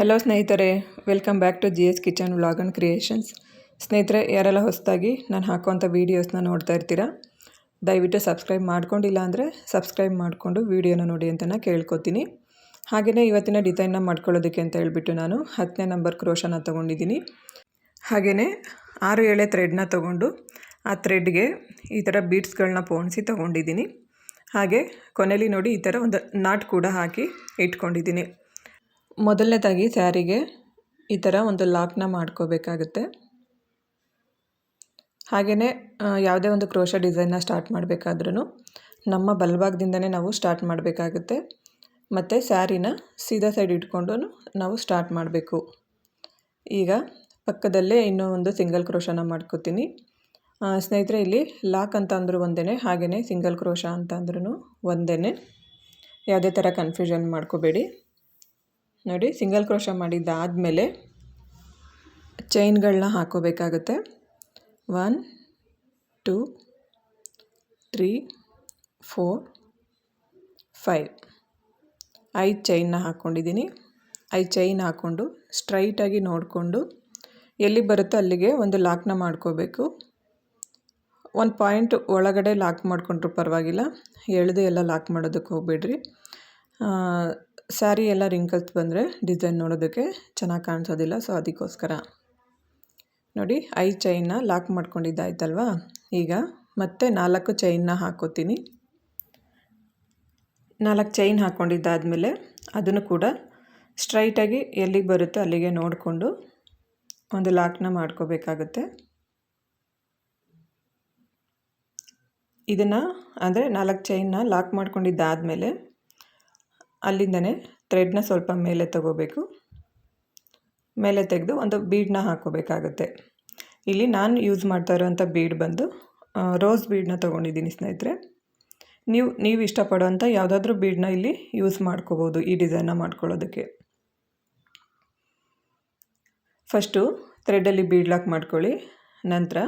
Hello ಸ್ನೇಹಿತರೆ welcome back to G S kitchen vlog and creations ಸ್ನೇಹಿತರೆ, ಯಾರೆಲ್ಲ ಹೊಸದಾಗಿ ನಾನು ಹಾಕುವಂಥ ವೀಡಿಯೋಸ್ನ ನೋಡ್ತಾ ಇರ್ತೀರಾ, ದಯವಿಟ್ಟು ಸಬ್ಸ್ಕ್ರೈಬ್ ಮಾಡ್ಕೊಂಡಿಲ್ಲ ಅಂದರೆ ಸಬ್ಸ್ಕ್ರೈಬ್ ಮಾಡಿಕೊಂಡು ವೀಡಿಯೋನ ನೋಡಿ ಅಂತ ನಾನು ಕೇಳ್ಕೊತೀನಿ. ಹಾಗೆಯೇ ಇವತ್ತಿನ ಡಿಸೈನ್ನ ಮಾಡ್ಕೊಳ್ಳೋದಕ್ಕೆ ಅಂತ ಹೇಳಿಬಿಟ್ಟು ನಾನು ಹತ್ತನೇ ನಂಬರ್ ಕ್ರೋಶನ ತೊಗೊಂಡಿದ್ದೀನಿ. ಹಾಗೆಯೇ ಆರು ಎಳೆ ಥ್ರೆಡ್ನ ತೊಗೊಂಡು ಆ ಥ್ರೆಡ್ಗೆ ಈ ಥರ ಬೀಡ್ಸ್ಗಳನ್ನ ಪೋಣಿಸಿ ತೊಗೊಂಡಿದ್ದೀನಿ. ಹಾಗೆ ಕೊನೆಯಲ್ಲಿ ನೋಡಿ ಈ ಥರ ಒಂದು ನಾಟ್ ಕೂಡ ಹಾಕಿ ಇಟ್ಕೊಂಡಿದ್ದೀನಿ. ಮೊದಲನೇದಾಗಿ ಸ್ಯಾರಿಗೆ ಈ ಥರ ಒಂದು ಲಾಕ್ನ ಮಾಡ್ಕೋಬೇಕಾಗುತ್ತೆ. ಹಾಗೆಯೇ ಯಾವುದೇ ಒಂದು ಕ್ರೋಶ ಡಿಸೈನ್ನ ಸ್ಟಾರ್ಟ್ ಮಾಡಬೇಕಾದ್ರೂ ನಮ್ಮ ಬಲಭಾಗದಿಂದನೇ ನಾವು ಸ್ಟಾರ್ಟ್ ಮಾಡಬೇಕಾಗುತ್ತೆ. ಮತ್ತು ಸ್ಯಾರಿನ ಸೀದಾ ಸೈಡ್ ಇಟ್ಕೊಂಡು ನಾವು ಸ್ಟಾರ್ಟ್ ಮಾಡಬೇಕು. ಈಗ ಪಕ್ಕದಲ್ಲೇ ಇನ್ನೂ ಒಂದು ಸಿಂಗಲ್ ಕ್ರೋಶನ ಮಾಡ್ಕೋತೀನಿ. ಸ್ನೇಹಿತರೆ, ಇಲ್ಲಿ ಲಾಕ್ ಅಂತ ಅಂದರೂ ಒಂದೇ ಹಾಗೆಯೇ ಸಿಂಗಲ್ ಕ್ರೋಶ ಅಂತ ಅಂದ್ರೂ ಒಂದೇ ಯಾವುದೇ ಥರ ಕನ್ಫ್ಯೂಷನ್ ಮಾಡ್ಕೋಬೇಡಿ. ನೋಡಿ, ಸಿಂಗಲ್ ಕ್ರೋಶ ಮಾಡಿದ್ದಾದಮೇಲೆ ಚೈನ್ಗಳನ್ನ ಹಾಕೋಬೇಕಾಗುತ್ತೆ. One, two, three, four, five. ಐದು ಚೈನ್ನ ಹಾಕ್ಕೊಂಡಿದ್ದೀನಿ ಐದು ಚೈನ್ ಹಾಕ್ಕೊಂಡು ಸ್ಟ್ರೈಟಾಗಿ ನೋಡಿಕೊಂಡು ಎಲ್ಲಿ ಬರುತ್ತೋ ಅಲ್ಲಿಗೆ ಒಂದು ಲಾಕ್ನ ಮಾಡ್ಕೋಬೇಕು. ಒಂದು ಪಾಯಿಂಟ್ ಒಳಗಡೆ ಲಾಕ್ ಮಾಡಿಕೊಂಡ್ರೂ ಪರವಾಗಿಲ್ಲ. ಎಳೆದು ಎಲ್ಲ ಲಾಕ್ ಮಾಡೋದಕ್ಕೆ ಹೋಗಬೇಡ್ರಿ. ಸ್ಯಾರಿ ಎಲ್ಲ ರಿಂಕಲ್ಸ್ ಬಂದರೆ ಡಿಸೈನ್ ನೋಡೋದಕ್ಕೆ ಚೆನ್ನಾಗಿ ಕಾಣಿಸೋದಿಲ್ಲ ಸೊ ಅದಕ್ಕೋಸ್ಕರ. ನೋಡಿ ಐದು ಚೈನ್ನ ಲಾಕ್ ಮಾಡ್ಕೊಂಡಿದ್ದಾಯ್ತಲ್ವಾ? ಈಗ ಮತ್ತೆ ನಾಲ್ಕು ಚೈನ್ನ ಹಾಕೋತೀನಿ. ನಾಲ್ಕು ಚೈನ್ ಹಾಕ್ಕೊಂಡಿದ್ದಾದಮೇಲೆ ಅದನ್ನು ಕೂಡ ಸ್ಟ್ರೈಟಾಗಿ ಎಲ್ಲಿಗೆ ಬರುತ್ತೋ ಅಲ್ಲಿಗೆ ನೋಡಿಕೊಂಡು ಒಂದು ಲಾಕ್ನ ಮಾಡ್ಕೋಬೇಕಾಗುತ್ತೆ. ಇದನ್ನು ಅಂದರೆ ನಾಲ್ಕು ಚೈನ್ನ ಲಾಕ್ ಮಾಡ್ಕೊಂಡಿದ್ದಾದಮೇಲೆ ಅಲ್ಲಿಂದನೇ ಥ್ರೆಡ್ನ ಸ್ವಲ್ಪ ಮೇಲೆ ತಗೋಬೇಕು. ಮೇಲೆ ತೆಗೆದು ಒಂದು ಬೀಡನ್ನ ಹಾಕೋಬೇಕಾಗುತ್ತೆ ಇಲ್ಲಿ ನಾನು ಯೂಸ್ ಮಾಡ್ತಾ ಇರೋವಂಥ ಬೀಡ್ ಬಂದು ರೋಸ್ ಬೀಡನ್ನ ತೊಗೊಂಡಿದ್ದೀನಿ ಸ್ನೇಹಿತರೆ. ನೀವು ನೀವು ಇಷ್ಟಪಡೋವಂಥ ಯಾವುದಾದ್ರೂ ಬೀಡನ್ನ ಇಲ್ಲಿ ಯೂಸ್ ಮಾಡ್ಕೋಬೋದು ಈ ಡಿಸೈನ್ನ ಮಾಡ್ಕೊಳ್ಳೋದಕ್ಕೆ. ಫಸ್ಟು ಥ್ರೆಡಲ್ಲಿ ಬೀಡ್ ಲಾಕ್ ಮಾಡ್ಕೊಳ್ಳಿ. ನಂತರ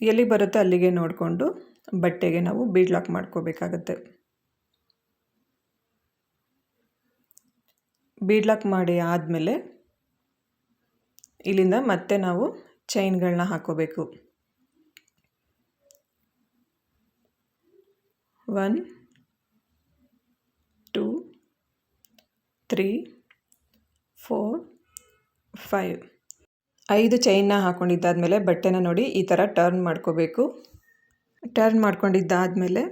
ಎಲ್ಲಿ ಬರುತ್ತೋ ಅಲ್ಲಿಗೆ ನೋಡಿಕೊಂಡು ಬಟ್ಟೆಗೆ ನಾವು ಬೀಡ್ ಲಾಕ್ ಮಾಡ್ಕೋಬೇಕಾಗತ್ತೆ. ಬೀಡ್ ಲಾಕ್ ಮಾಡಿ ಆದಮೇಲೆ ಇಲ್ಲಿಂದ ಮತ್ತೆ ನಾವು ಚೈನ್ಗಳನ್ನ ಹಾಕೋಬೇಕು. One two three four five ಐದು ಚೈನ್ನ ಹಾಕ್ಕೊಂಡಿದ್ದಾದಮೇಲೆ ಬಟ್ಟೆನ ನೋಡಿ ಈ ಥರ ಟರ್ನ್ ಮಾಡ್ಕೋಬೇಕು. ಟರ್ನ್ ಮಾಡ್ಕೊಂಡಿದ್ದಾದಮೇಲೆ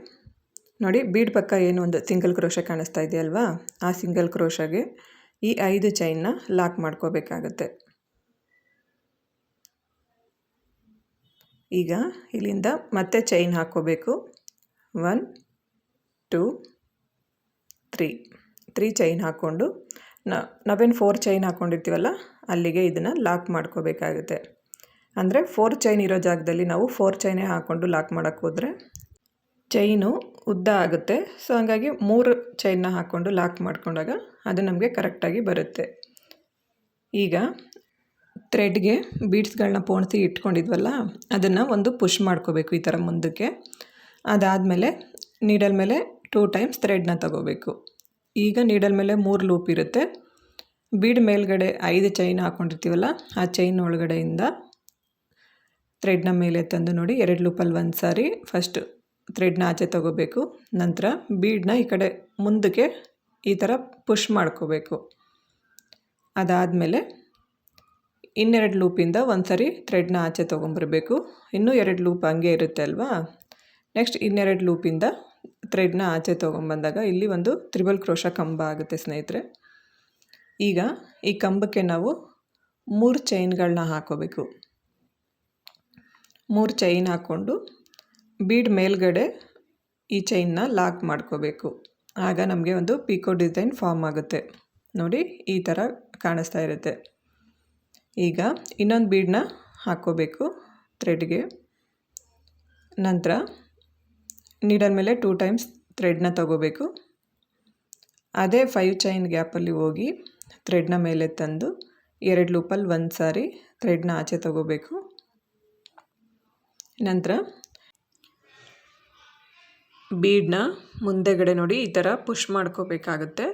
ನೋಡಿ ಬೀಡ್ ಪಕ್ಕ ಏನು ಒಂದು ಸಿಂಗಲ್ ಕ್ರೋಶ ಕಾಣಿಸ್ತಾ ಇದೆಯಲ್ವಾ? ಆ ಸಿಂಗಲ್ ಕ್ರೋಶಗೆ ಈ ಐದು ಚೈನ್ನ ಲಾಕ್ ಮಾಡ್ಕೋಬೇಕಾಗತ್ತೆ. ಈಗ ಇಲ್ಲಿಂದ ಮತ್ತೆ ಚೈನ್ ಹಾಕ್ಕೋಬೇಕು. One, two, three. Three chain ಹಾಕ್ಕೊಂಡು ನಾವೇನು ಫೋರ್ ಚೈನ್ ಹಾಕ್ಕೊಂಡಿರ್ತೀವಲ್ಲ ಅಲ್ಲಿಗೆ ಇದನ್ನು ಲಾಕ್ ಮಾಡ್ಕೋಬೇಕಾಗುತ್ತೆ. ಅಂದರೆ ಫೋರ್ ಚೈನ್ ಇರೋ ಜಾಗದಲ್ಲಿ ನಾವು ಫೋರ್ ಚೈನೇ ಹಾಕ್ಕೊಂಡು ಲಾಕ್ ಮಾಡೋಕ್ಕೆ ಹೋದರೆ, ಚೈನು ಉದ್ದ ಆಗುತ್ತೆ. ಸೊ ಹಾಗಾಗಿ ಮೂರು ಚೈನ್ನ ಹಾಕ್ಕೊಂಡು ಲಾಕ್ ಮಾಡಿಕೊಂಡಾಗ ಅದು ನಮಗೆ ಕರೆಕ್ಟಾಗಿ ಬರುತ್ತೆ. ಈಗ ಥ್ರೆಡ್ಗೆ ಬೀಡ್ಸ್ಗಳನ್ನ ಪೋಣಿಸಿ ಇಟ್ಕೊಂಡಿದ್ವಲ್ಲ, ಅದನ್ನು ಒಂದು ಪುಷ್ ಮಾಡ್ಕೋಬೇಕು ಈ ಥರ ಮುಂದಕ್ಕೆ. ಅದಾದಮೇಲೆ ನೀಡಲ್ ಮೇಲೆ ಟೂ ಟೈಮ್ಸ್ ಥ್ರೆಡ್ನ ತಗೋಬೇಕು. ಈಗ ನೀಡಲ್ ಮೇಲೆ ಮೂರು ಲೂಪ್ ಇರುತ್ತೆ. ಬೀಡ್ ಮೇಲ್ಗಡೆ ಐದು ಚೈನ್ ಹಾಕ್ಕೊಂಡಿರ್ತೀವಲ್ಲ ಆ ಚೈನ್ ಒಳಗಡೆಯಿಂದ ಥ್ರೆಡ್ನ ಮೇಲೆ ತಂದು ನೋಡಿ ಎರಡು ಲೂಪಲ್ಲಿ ಒಂದು ಸಾರಿ ಫಸ್ಟ್ ಥ್ರೆಡ್ನ ಆಚೆ ತಗೋಬೇಕು. ನಂತರ ಬೀಡನ್ನ ಈ ಕಡೆ ಮುಂದಕ್ಕೆ ಈ ಥರ ಪುಷ್ ಮಾಡ್ಕೋಬೇಕು. ಅದಾದಮೇಲೆ ಇನ್ನೆರಡು ಲೂಪಿಂದ ಒಂದು ಸರಿ ಥ್ರೆಡ್ನ ಆಚೆ ತೊಗೊಂಬರ್ಬೇಕು. ಇನ್ನೂ ಎರಡು ಲೂಪ್ ಹಂಗೆ ಇರುತ್ತೆ ಅಲ್ವಾ? ನೆಕ್ಸ್ಟ್ ಇನ್ನೆರಡು ಲೂಪಿಂದ ಥ್ರೆಡ್ನ ಆಚೆ ತೊಗೊಂಬಂದಾಗ ಇಲ್ಲಿ ಒಂದು ತ್ರಿಬಲ್ ಕ್ರೋಶ ಕಂಬ ಆಗುತ್ತೆ ಸ್ನೇಹಿತರೆ. ಈಗ ಈ ಕಂಬಕ್ಕೆ ನಾವು ಮೂರು ಚೈನ್ಗಳನ್ನ ಹಾಕೋಬೇಕು. ಮೂರು ಚೈನ್ ಹಾಕ್ಕೊಂಡು ಬೀಡ್ ಮೇಲ್ಗಡೆ ಈ ಚೈನ್ನ ಲಾಕ್ ಮಾಡ್ಕೋಬೇಕು. ಆಗ ನಮಗೆ ಒಂದು ಪಿಕೋ ಡಿಸೈನ್ ಫಾರ್ಮ್ ಆಗುತ್ತೆ. ನೋಡಿ, ಈ ಥರ ಕಾಣಿಸ್ತಾ ಇರುತ್ತೆ. ಈಗ ಇನ್ನೊಂದು ಬೀಡನ್ನ ಹಾಕ್ಕೋಬೇಕು ಥ್ರೆಡ್ಗೆ ನಂತರ ನೀಡಲ್ ಮೇಲೆ ಟೂ ಟೈಮ್ಸ್ ಥ್ರೆಡ್ನ ತಗೋಬೇಕು. ಅದೇ ಫೈವ್ ಚೈನ್ ಗ್ಯಾಪಲ್ಲಿ ಹೋಗಿ ಥ್ರೆಡ್ನ ಮೇಲೆ ತಂದು ಎರಡು ಲೂಪಲ್ಲಿ ಒಂದು ಸಾರಿ ಥ್ರೆಡ್ನ ಆಚೆ ತಗೋಬೇಕು. ನಂತರ ಬೀಡನ್ನ ಮುಂದೆಗಡೆ ನೋಡಿ ಈ ಥರ ಪುಷ್ ಮಾಡ್ಕೋಬೇಕಾಗುತ್ತೆ.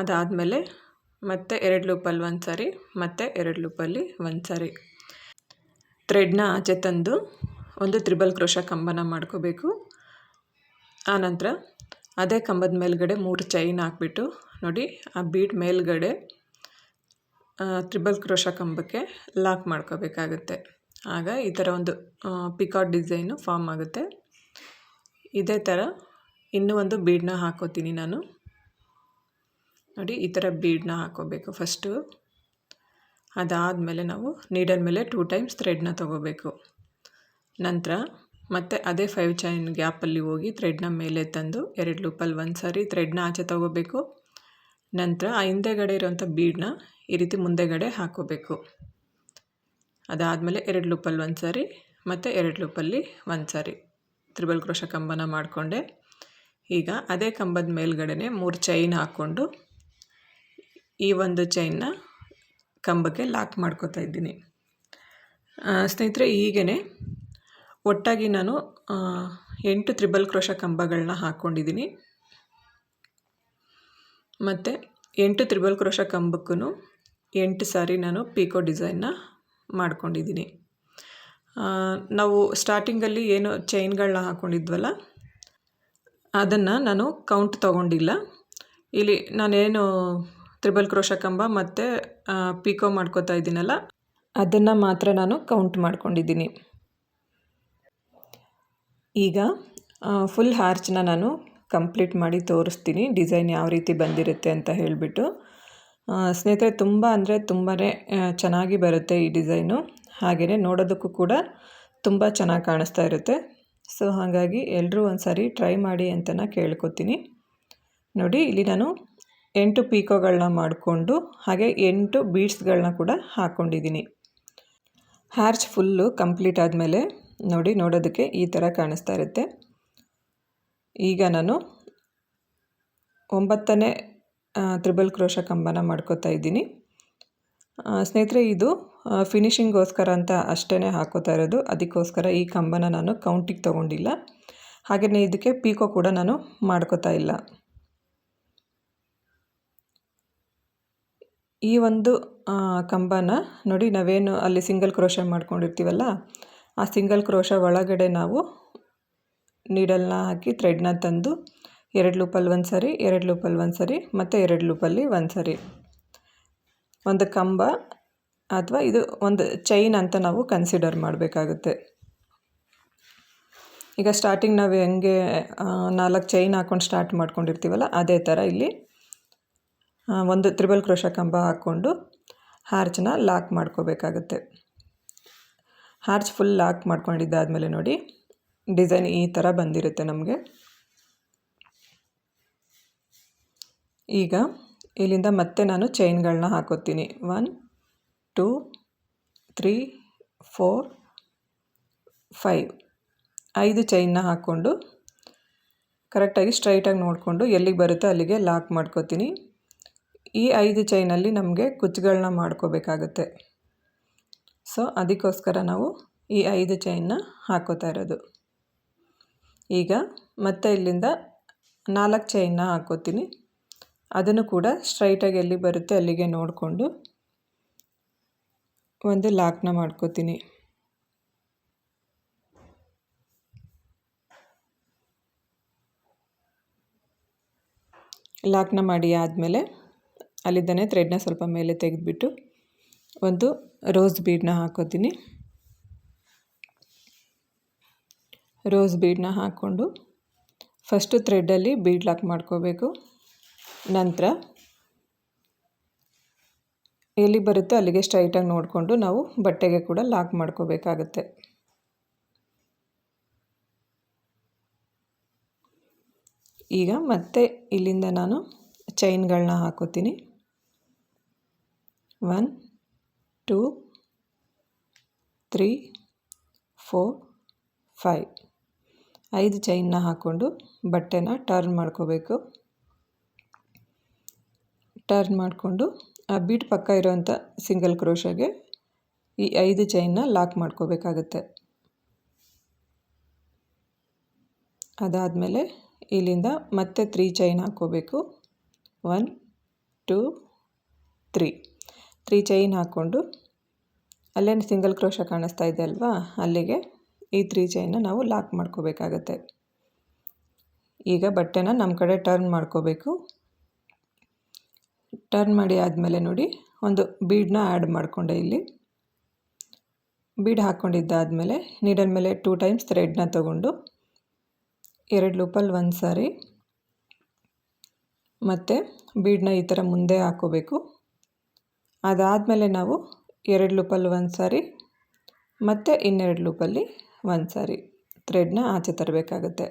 ಅದಾದಮೇಲೆ ಮತ್ತೆ ಎರಡು ಲೂಪಲ್ಲಿ ಒಂದು ಸಾರಿ, ಮತ್ತು ಎರಡು ಲೂಪಲ್ಲಿ ಒಂದು ಸಾರಿ. ಥ್ರೆಡ್ನ ಆಚೆ ತಂದು ಒಂದು ತ್ರಿಬಲ್ ಕ್ರೋಶ ಕಂಬನ ಮಾಡ್ಕೋಬೇಕು. ಆನಂತರ ಅದೇ ಕಂಬದ ಮೇಲ್ಗಡೆ ಮೂರು ಚೈನ್ ಹಾಕ್ಬಿಟ್ಟು ನೋಡಿ ಆ ಬೀಡ್ ಮೇಲ್ಗಡೆ ತ್ರಿಬಲ್ ಕ್ರೋಶ ಕಂಬಕ್ಕೆ ಲಾಕ್ ಮಾಡ್ಕೋಬೇಕಾಗುತ್ತೆ. ಆಗ ಈ ಥರ ಒಂದು ಪಿಕಾಟ್ ಡಿಸೈನು ಫಾರ್ಮ್ ಆಗುತ್ತೆ. ಇದೇ ಥರ ಇನ್ನೂ ಒಂದು ಬೀಡನ್ನ ಹಾಕೋತೀನಿ ನಾನು. ನೋಡಿ, ಈ ಥರ ಬೀಡನ್ನ ಹಾಕೋಬೇಕು. ಫಸ್ಟು ಅದಾದಮೇಲೆ ನಾವು ನೀಡಲ್ ಮೇಲೆ ಟೂ ಟೈಮ್ಸ್ ಥ್ರೆಡ್ನ ತೊಗೋಬೇಕು. ನಂತರ ಮತ್ತೆ ಅದೇ ಫೈವ್ ಚೈನ್ ಗ್ಯಾಪಲ್ಲಿ ಹೋಗಿ ಥ್ರೆಡ್ನ ಮೇಲೆ ತಂದು ಎರಡು ಲೂಪಲ್ಲಿ ಒಂದು ಸಾರಿ ಥ್ರೆಡ್ನ ಆಚೆ ತೊಗೋಬೇಕು. ನಂತರ ಆ ಹಿಂದೆಗಡೆ ಇರೋವಂಥ ಬೀಡನ್ನ ಈ ರೀತಿ ಮುಂದೆಗಡೆ ಹಾಕೋಬೇಕು. ಅದಾದಮೇಲೆ ಎರಡು ಲೂಪಲ್ಲಿ ಒಂದು ಸಾರಿ ಮತ್ತು ಎರಡು ಲೂಪಲ್ಲಿ ಒಂದು ಸಾರಿ. ತ್ರಿಬಲ್ ಕ್ರೋಶ ಕಂಬನ ಮಾಡಿಕೊಂಡೆ. ಈಗ ಅದೇ ಕಂಬದ ಮೇಲ್ಗಡೆ ಮೂರು ಚೈನ್ ಹಾಕ್ಕೊಂಡು ಈ ಒಂದು ಚೈನ್ನ ಕಂಬಕ್ಕೆ ಲಾಕ್ ಮಾಡ್ಕೋತಾ ಇದ್ದೀನಿ. ಸ್ನೇಹಿತರೆ ಹೀಗೇ ಒಟ್ಟಾಗಿ ನಾನು ಎಂಟು ತ್ರಿಬಲ್ ಕ್ರೋಶ ಕಂಬಗಳನ್ನ ಹಾಕ್ಕೊಂಡಿದ್ದೀನಿ ಮತ್ತು ಎಂಟು ತ್ರಿಬಲ್ ಕ್ರೋಶ ಕಂಬಕ್ಕೂ ಎಂಟು ಸಾರಿ ನಾನು ಪೀಕೋ ಡಿಸೈನ್ನ ಮಾಡ್ಕೊಂಡಿದ್ದೀನಿ. ನಾವು ಸ್ಟಾರ್ಟಿಂಗಲ್ಲಿ ಏನು ಚೈನ್ಗಳನ್ನ ಹಾಕ್ಕೊಂಡಿದ್ವಲ್ಲ ಅದನ್ನು ನಾನು ಕೌಂಟ್ ತಗೊಂಡಿಲ್ಲ. ಇಲ್ಲಿ ನಾನೇನು ತ್ರಿಬಲ್ ಕ್ರೋಶ ಕಂಬ ಮತ್ತು ಪಿಕೋ ಮಾಡ್ಕೋತಾ ಇದ್ದೀನಲ್ಲ, ಅದನ್ನು ಮಾತ್ರ ನಾನು ಕೌಂಟ್ ಮಾಡ್ಕೊಂಡಿದ್ದೀನಿ. ಈಗ ಫುಲ್ ಹಾರ್ಚನ್ನ ನಾನು ಕಂಪ್ಲೀಟ್ ಮಾಡಿ ತೋರಿಸ್ತೀನಿ ಡಿಸೈನ್ ಯಾವ ರೀತಿ ಬಂದಿರುತ್ತೆ ಅಂತ ಹೇಳಿಬಿಟ್ಟು. ಸ್ನೇಹಿತರೆ, ತುಂಬ ಅಂದರೆ ತುಂಬಾ ಚೆನ್ನಾಗಿ ಬರುತ್ತೆ ಈ ಡಿಸೈನು ಹಾಗೆಯೇ ನೋಡೋದಕ್ಕೂ ಕೂಡ ತುಂಬ ಚೆನ್ನಾಗಿ ಕಾಣಿಸ್ತಾ ಇರುತ್ತೆ. ಸೊ ಹಾಗಾಗಿ ಎಲ್ಲರೂ ಒಂದು ಸಾರಿ ಟ್ರೈ ಮಾಡಿ ಅಂತ ಕೇಳ್ಕೊತೀನಿ. ನೋಡಿ, ಇಲ್ಲಿ ನಾನು ಎಂಟು ಪೀಕೋಗಳನ್ನ ಮಾಡಿಕೊಂಡು ಹಾಗೆ ಎಂಟು ಬೀಡ್ಸ್ಗಳನ್ನ ಕೂಡ ಹಾಕ್ಕೊಂಡಿದ್ದೀನಿ ಹ್ಯಾರ್ಚ್ ಫುಲ್ಲು ಕಂಪ್ಲೀಟ್ ಆದಮೇಲೆ ನೋಡಿ, ನೋಡೋದಕ್ಕೆ ಈ ಥರ ಕಾಣಿಸ್ತಾ ಇರುತ್ತೆ. ಈಗ ನಾನು ಒಂಬತ್ತನೇ ತ್ರಿಬಲ್ ಕ್ರೋಶ ಕಂಬನ ಮಾಡ್ಕೋತಾ ಇದ್ದೀನಿ. ಸ್ನೇಹಿತರೆ, ಇದು ಫಿನಿಷಿಂಗೋಸ್ಕರ ಅಂತ ಅಷ್ಟೇ ಹಾಕೋತಾ ಇರೋದು. ಅದಕ್ಕೋಸ್ಕರ ಈ ಕಂಬನ ನಾನು ಕೌಂಟಿಗೆ ತೊಗೊಂಡಿಲ್ಲ. ಹಾಗೆಯೇ ಇದಕ್ಕೆ ಪೀಕೋ ಕೂಡ ನಾನು ಮಾಡ್ಕೋತಾ ಇಲ್ಲ. ಈ ಒಂದು ಕಂಬನ ನೋಡಿ ನಾವೇನು ಅಲ್ಲಿ ಸಿಂಗಲ್ ಕ್ರೋಶ ಮಾಡ್ಕೊಂಡಿರ್ತೀವಲ್ಲ, ಆ ಸಿಂಗಲ್ ಕ್ರೋಶ ಒಳಗಡೆ ನಾವು ನೀಡಲ್ನ ಹಾಕಿ ಥ್ರೆಡ್ನ ತಂದು ಎರಡು ಲೂಪಲ್ಲಿ ಒಂದು ಸರಿ ಎರಡು ಲೂಪಲ್ಲಿ ಒಂದು ಸರಿ ಮತ್ತು ಎರಡು ಲೂಪಲ್ಲಿ ಒಂದು ಸರಿ ಒಂದು ಕಂಬ ಅಥವಾ ಇದು ಒಂದು ಚೈನ್ ಅಂತ ನಾವು ಕನ್ಸಿಡರ್ ಮಾಡಬೇಕಾಗುತ್ತೆ. ಈಗ ಸ್ಟಾರ್ಟಿಂಗ್ ನಾವು ಹೆಂಗೆ ನಾಲ್ಕು ಚೈನ್ ಹಾಕ್ಕೊಂಡು ಸ್ಟಾರ್ಟ್ ಮಾಡ್ಕೊಂಡಿರ್ತೀವಲ್ಲ, ಅದೇ ಥರ ಇಲ್ಲಿ ಒಂದು ತ್ರಿಬಲ್ ಕ್ರೋಶ ಕಂಬ ಹಾಕ್ಕೊಂಡು ಹಾರ್ಚನ್ನ ಲಾಕ್ ಮಾಡ್ಕೋಬೇಕಾಗುತ್ತೆ. ಹಾರ್ಚ್ ಫುಲ್ ಲಾಕ್ ಮಾಡ್ಕೊಂಡಿದ್ದಾದಮೇಲೆ ನೋಡಿ ಡಿಸೈನ್ ಈ ಥರ ಬಂದಿರುತ್ತೆ ನಮಗೆ. ಈಗ ಇಲ್ಲಿಂದ ಮತ್ತೆ ನಾನು ಚೈನ್ಗಳನ್ನ ಹಾಕೋತೀನಿ. One two, three, four, five. ಐದು ಚೈನ್ನ ಹಾಕ್ಕೊಂಡು ಕರೆಕ್ಟಾಗಿ ಸ್ಟ್ರೈಟಾಗಿ ನೋಡಿಕೊಂಡು ಎಲ್ಲಿಗೆ ಬರುತ್ತೋ ಅಲ್ಲಿಗೆ ಲಾಕ್ ಮಾಡ್ಕೋತೀನಿ. ಈ ಐದು ಚೈನಲ್ಲಿ ನಮಗೆ ಕುಚ್ಚುಗಳನ್ನ ಮಾಡ್ಕೋಬೇಕಾಗುತ್ತೆ. ಸೊ, ಅದಕ್ಕೋಸ್ಕರ ನಾವು ಈ ಐದು ಚೈನ್ನ ಹಾಕೋತಾ ಇರೋದು. ಈಗ ಮತ್ತೆ ಇಲ್ಲಿಂದ ನಾಲ್ಕು ಚೈನ್ನ ಹಾಕೋತೀನಿ ಅದನ್ನು ಕೂಡ ಸ್ಟ್ರೈಟಾಗಿ ಎಲ್ಲಿ ಬರುತ್ತೆ ಅಲ್ಲಿಗೆ ನೋಡಿಕೊಂಡು ಒಂದು ಲಾಕ್ನ ಮಾಡ್ಕೋತೀನಿ. ಲಾಕ್ನ ಮಾಡಿ ಆದಮೇಲೆ ಅಲ್ಲಿದ್ದಾನೆ ಥ್ರೆಡ್ನ ಸ್ವಲ್ಪ ಮೇಲೆ ತೆಗೆದುಬಿಟ್ಟು ಒಂದು ರೋಸ್ ಬೀಡನ್ನ ಹಾಕೋತೀನಿ. ರೋಸ್ ಬೀಡನ್ನ ಹಾಕ್ಕೊಂಡು ಫಸ್ಟು ಥ್ರೆಡ್ಡಲ್ಲಿ ಬೀಡ್ ಲಾಕ್ ಮಾಡ್ಕೋಬೇಕು. ನಂತರ ಎಲ್ಲಿ ಬರುತ್ತೆ ಅಲ್ಲಿಗೆ ಸ್ಟ್ರೈಟಾಗಿ ನೋಡಿಕೊಂಡು ನಾವು ಬಟ್ಟೆಗೆ ಕೂಡ ಲಾಕ್ ಮಾಡ್ಕೋಬೇಕಾಗತ್ತೆ. ಈಗ ಮತ್ತೆ ಇಲ್ಲಿಂದ ನಾನು ಚೈನ್ಗಳನ್ನ ಹಾಕೋತೀನಿ. One two three four five ಐದು ಚೈನ್ನ ಹಾಕ್ಕೊಂಡು ಬಟ್ಟೆನ ಟರ್ನ್ ಮಾಡ್ಕೋಬೇಕು. ಟರ್ನ್ ಮಾಡಿಕೊಂಡು ಆ ಬೀಟ್ ಪಕ್ಕ ಇರೋವಂಥ ಸಿಂಗಲ್ ಕ್ರೋಶಗೆ ಈ ಐದು ಚೈನ್ನ ಲಾಕ್ ಮಾಡ್ಕೋಬೇಕಾಗತ್ತೆ. ಅದಾದಮೇಲೆ ಇಲ್ಲಿಂದ ಮತ್ತೆ ತ್ರೀ ಚೈನ್ ಹಾಕ್ಕೋಬೇಕು. One, two, three. Three chain ಹಾಕ್ಕೊಂಡು ಅಲ್ಲೇನು ಸಿಂಗಲ್ ಕ್ರೋಶ ಕಾಣಿಸ್ತಾ ಇದೆ ಅಲ್ವಾ? ಅಲ್ಲಿಗೆ ಈ ತ್ರೀ ಚೈನ್ನ ನಾವು ಲಾಕ್ ಮಾಡ್ಕೋಬೇಕಾಗತ್ತೆ. ಈಗ ಬಟ್ಟೆನ ನಮ್ಮ ಕಡೆ ಟರ್ನ್ ಮಾಡ್ಕೋಬೇಕು. ಟರ್ನ್ ಮಾಡಿ ಆದಮೇಲೆ ನೋಡಿ, ಒಂದು ಬೀಡನ್ನ ಆ್ಯಡ್ ಮಾಡಿಕೊಂಡೆ ಇಲ್ಲಿ. ಬೀಡ್ ಹಾಕ್ಕೊಂಡಿದ್ದಾದಮೇಲೆ ನೀಡಲ್ ಮೇಲೆ ಟೂ ಟೈಮ್ಸ್ ಥ್ರೆಡ್ನ ತಗೊಂಡು, ಎರಡು ಲೂಪಲ್ಲಿ ಒಂದು ಸಾರಿ, ಮತ್ತು ಬೀಡನ್ನ ಈ ಥರ ಮುಂದೆ ಹಾಕೋಬೇಕು. ಅದಾದಮೇಲೆ ನಾವು ಎರಡು ಲೂಪಲ್ಲಿ ಒಂದು ಸಾರಿ, ಮತ್ತು ಇನ್ನೆರಡು ಲೂಪಲ್ಲಿ ಒಂದು ಸಾರಿ ಥ್ರೆಡ್ನ ಆಚೆ ತರಬೇಕಾಗತ್ತೆ.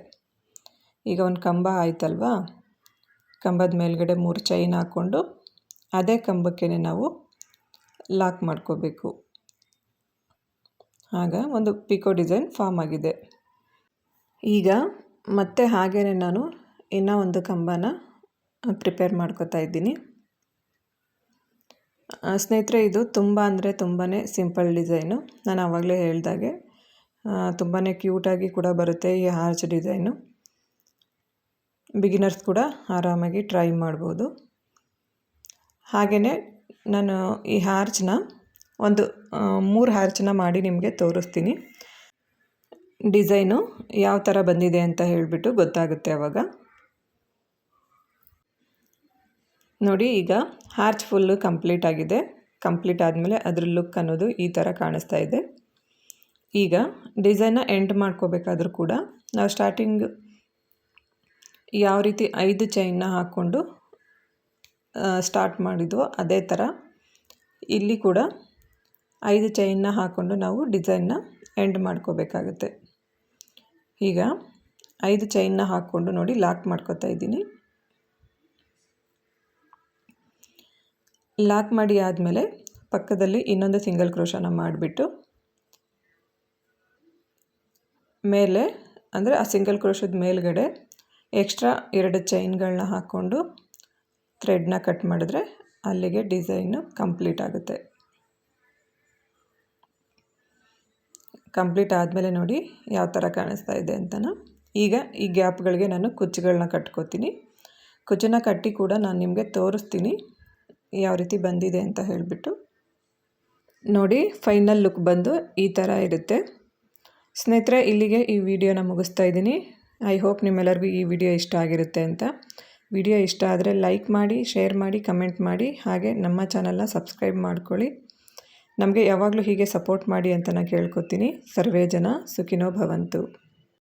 ಈಗ ಒಂದು ಕಂಬ ಆಯ್ತಲ್ವಾ? ಕಂಬದ ಮೇಲ್ಗಡೆ ಮೂರು ಚೈನ್ ಹಾಕ್ಕೊಂಡು ಅದೇ ಕಂಬಕ್ಕೆ ನಾವು ಲಾಕ್ ಮಾಡ್ಕೋಬೇಕು. ಆಗ ಒಂದು ಪಿಕೋ ಡಿಸೈನ್ ಫಾರ್ಮ್ ಆಗಿದೆ. ಈಗ ಮತ್ತೆ ಹಾಗೇ ನಾನು ಇನ್ನೂ ಒಂದು ಕಂಬನ ಪ್ರಿಪೇರ್ ಮಾಡ್ಕೋತಾ ಇದ್ದೀನಿ. ಸ್ನೇಹಿತರೆ, ಇದು ತುಂಬ ಅಂದರೆ ತುಂಬಾ ಸಿಂಪಲ್ ಡಿಸೈನು ನಾನು ಆವಾಗಲೇ ಹೇಳಿದಾಗೆ ತುಂಬಾ ಕ್ಯೂಟಾಗಿ ಕೂಡ ಬರುತ್ತೆ ಈ ಹಾರ್ಚ್ ಡಿಸೈನು ಬಿಗಿನರ್ಸ್ ಕೂಡ ಆರಾಮಾಗಿ ಟ್ರೈ ಮಾಡ್ಬೋದು. ಹಾಗೆಯೇ ನಾನು ಈ ಹಾರ್ಚನ್ನ ಒಂದು ಮೂರು ಹಾರ್ಚನ್ನ ಮಾಡಿ ನಿಮಗೆ ತೋರಿಸ್ತೀನಿ. ಡಿಸೈನು ಯಾವ ಥರ ಬಂದಿದೆ ಅಂತ ಹೇಳಿಬಿಟ್ಟು ಗೊತ್ತಾಗುತ್ತೆ ಅವಾಗ. ನೋಡಿ, ಈಗ ಹಾರ್ಚ್ ಫುಲ್ಲು ಕಂಪ್ಲೀಟ್ ಆಗಿದೆ. ಕಂಪ್ಲೀಟ್ ಆದಮೇಲೆ ಅದ್ರ ಲುಕ್ ಅನ್ನೋದು ಈ ಥರ ಕಾಣಿಸ್ತಾ ಇದೆ. ಈಗ ಡಿಸೈನ್ನ ಎಂಡ್ ಮಾಡ್ಕೋಬೇಕಾದ್ರೂ ಕೂಡ ನಾವು ಸ್ಟಾರ್ಟಿಂಗ್ ಯಾವ ರೀತಿ ಐದು ಚೈನ್ನ ಹಾಕ್ಕೊಂಡು ಸ್ಟಾರ್ಟ್ ಮಾಡಿದ್ವೋ ಅದೇ ಥರ ಇಲ್ಲಿ ಕೂಡ ಐದು ಚೈನ್ನ ಹಾಕ್ಕೊಂಡು ನಾವು ಡಿಸೈನ್ನ ಎಂಡ್ ಮಾಡ್ಕೋಬೇಕಾಗುತ್ತೆ. ಈಗ ಐದು ಚೈನ್ನ ಹಾಕ್ಕೊಂಡು ನೋಡಿ ಲಾಕ್ ಮಾಡ್ಕೋತಾ ಇದ್ದೀನಿ. ಲಾಕ್ ಮಾಡಿ ಆದಮೇಲೆ ಪಕ್ಕದಲ್ಲಿ ಇನ್ನೊಂದು ಸಿಂಗಲ್ ಕ್ರೋಶನ ಮಾಡಿಬಿಟ್ಟು ಮೇಲೆ, ಅಂದರೆ ಆ ಸಿಂಗಲ್ ಕ್ರೋಶದ ಮೇಲ್ಗಡೆ ಎಕ್ಸ್ಟ್ರಾ ಎರಡು ಚೈನ್ಗಳನ್ನ ಹಾಕ್ಕೊಂಡು ಥ್ರೆಡ್ನ ಕಟ್ ಮಾಡಿದ್ರೆ ಅಲ್ಲಿಗೆ ಡಿಸೈನು ಕಂಪ್ಲೀಟ್ ಆಗುತ್ತೆ. ಕಂಪ್ಲೀಟ್ ಆದಮೇಲೆ ನೋಡಿ ಯಾವ ಥರ ಕಾಣಿಸ್ತಾ ಇದೆ ಅಂತನ. ಈಗ ಈ ಗ್ಯಾಪ್ಗಳಿಗೆ ನಾನು ಕುಚ್ಚುಗಳನ್ನ ಕಟ್ಕೋತೀನಿ. ಕುಚ್ಚನ್ನ ಕಟ್ಟಿ ಕೂಡ ನಾನು ನಿಮಗೆ ತೋರಿಸ್ತೀನಿ ಯಾವ ರೀತಿ ಬಂದಿದೆ ಅಂತ ಹೇಳಿಬಿಟ್ಟು. ನೋಡಿ ಫೈನಲ್ ಲುಕ್ ಬಂದು ಈ ಥರ ಇರುತ್ತೆ. ಸ್ನೇಹಿತರೆ, ಇಲ್ಲಿಗೆ ಈ ವಿಡಿಯೋನ ಮುಗಿಸ್ತಾ ಇದ್ದೀನಿ. ಐ ಹೋಪ್ ನಿಮ್ಮೆಲ್ಲರಿಗೂ ಈ ವಿಡಿಯೋ ಇಷ್ಟ ಆಗಿರುತ್ತೆ ಅಂತ. ವಿಡಿಯೋ ಇಷ್ಟ ಆದರೆ ಲೈಕ್ ಮಾಡಿ, ಶೇರ್ ಮಾಡಿ, ಕಮೆಂಟ್ ಮಾಡಿ, ಹಾಗೆ ನಮ್ಮ ಚಾನಲ್ನ ಸಬ್ಸ್ಕ್ರೈಬ್ ಮಾಡ್ಕೊಳ್ಳಿ. ನಮಗೆ ಯಾವಾಗಲೂ ಹೀಗೆ ಸಪೋರ್ಟ್ ಮಾಡಿ ಅಂತ ನಾನು ಕೇಳ್ಕೊತೀನಿ. ಸರ್ವೇ ಜನ ಸುಖಿನೋ ಭವಂತು.